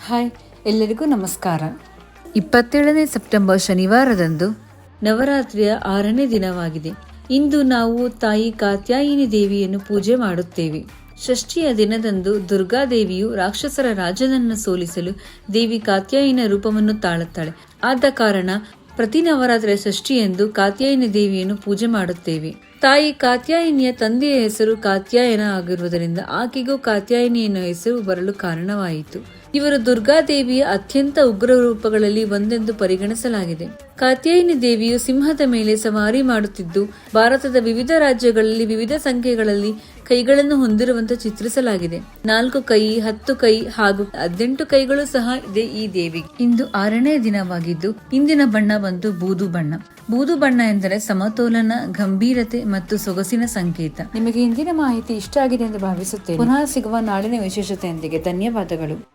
Hi, ಎಲ್ಲರಿಗೂ ನಮಸ್ಕಾರ. ಇಪ್ಪತ್ತೇಳನೇ ಸೆಪ್ಟೆಂಬರ್ ಶನಿವಾರದಂದು ನವರಾತ್ರಿಯ ಆರನೇ ದಿನವಾಗಿದೆ. ಇಂದು ನಾವು ತಾಯಿ ಕಾತ್ಯಾಯಿನಿ ದೇವಿಯನ್ನು ಪೂಜೆ ಮಾಡುತ್ತೇವೆ. ಷಷ್ಠಿಯ ದಿನದಂದು ದುರ್ಗಾದೇವಿಯು ರಾಕ್ಷಸರ ರಾಜನನ್ನು ಸೋಲಿಸಲು ದೇವಿ ಕಾತ್ಯಾಯಿನ ರೂಪವನ್ನು ತಾಳುತ್ತಾಳೆ. ಆದ ಕಾರಣ ಪ್ರತಿ ನವರಾತ್ರಿಯ ಷಷ್ಠಿಯಂದು ಕಾತ್ಯಾಯಿನಿ ದೇವಿಯನ್ನು ಪೂಜೆ ಮಾಡುತ್ತೇವೆ. ತಾಯಿ ಕಾತ್ಯಾಯಿನಿಯ ತಂದೆಯ ಹೆಸರು ಕಾತ್ಯಾಯನ ಆಗಿರುವುದರಿಂದ ಆಕೆಗೂ ಕಾತ್ಯಾಯಿನಿಯನ್ನು ಹೆಸರು ಬರಲು ಕಾರಣವಾಯಿತು. ಇವರು ದುರ್ಗಾದೇವಿಯ ಅತ್ಯಂತ ಉಗ್ರ ರೂಪಗಳಲ್ಲಿ ಒಂದೆಂದು ಪರಿಗಣಿಸಲಾಗಿದೆ. ಕಾತ್ಯಾಯಿನಿ ದೇವಿಯು ಸಿಂಹದ ಮೇಲೆ ಸವಾರಿ ಮಾಡುತ್ತಿದ್ದು, ಭಾರತದ ವಿವಿಧ ರಾಜ್ಯಗಳಲ್ಲಿ ವಿವಿಧ ಸಂಖ್ಯೆಗಳಲ್ಲಿ ಕೈಗಳನ್ನು ಹೊಂದಿರುವಂತೆ ಚಿತ್ರಿಸಲಾಗಿದೆ. ನಾಲ್ಕು ಕೈ, ಹತ್ತು ಕೈ ಹಾಗೂ ಹದಿನೆಂಟು ಕೈಗಳು ಸಹ ಇದೆ ಈ ದೇವಿ ಇಂದು ಆರನೇ ದಿನವಾಗಿದ್ದು, ಇಂದಿನ ಬಣ್ಣ ಬಂದು ಬೂದು ಬಣ್ಣ. ಬೂದು ಬಣ್ಣ ಎಂದರೆ ಸಮತೋಲನ, ಗಂಭೀರತೆ ಮತ್ತು ಸೊಗಸಿನ ಸಂಕೇತ. ನಿಮಗೆ ಇಂದಿನ ಮಾಹಿತಿ ಇಷ್ಟ ಆಗಿದೆ ಎಂದು ಭಾವಿಸುತ್ತೇನೆ. ಪುನಃ ಸಿಗುವ ನಾಳಿನ ವಿಶೇಷತೆಯೊಂದಿಗೆ ಧನ್ಯವಾದಗಳು.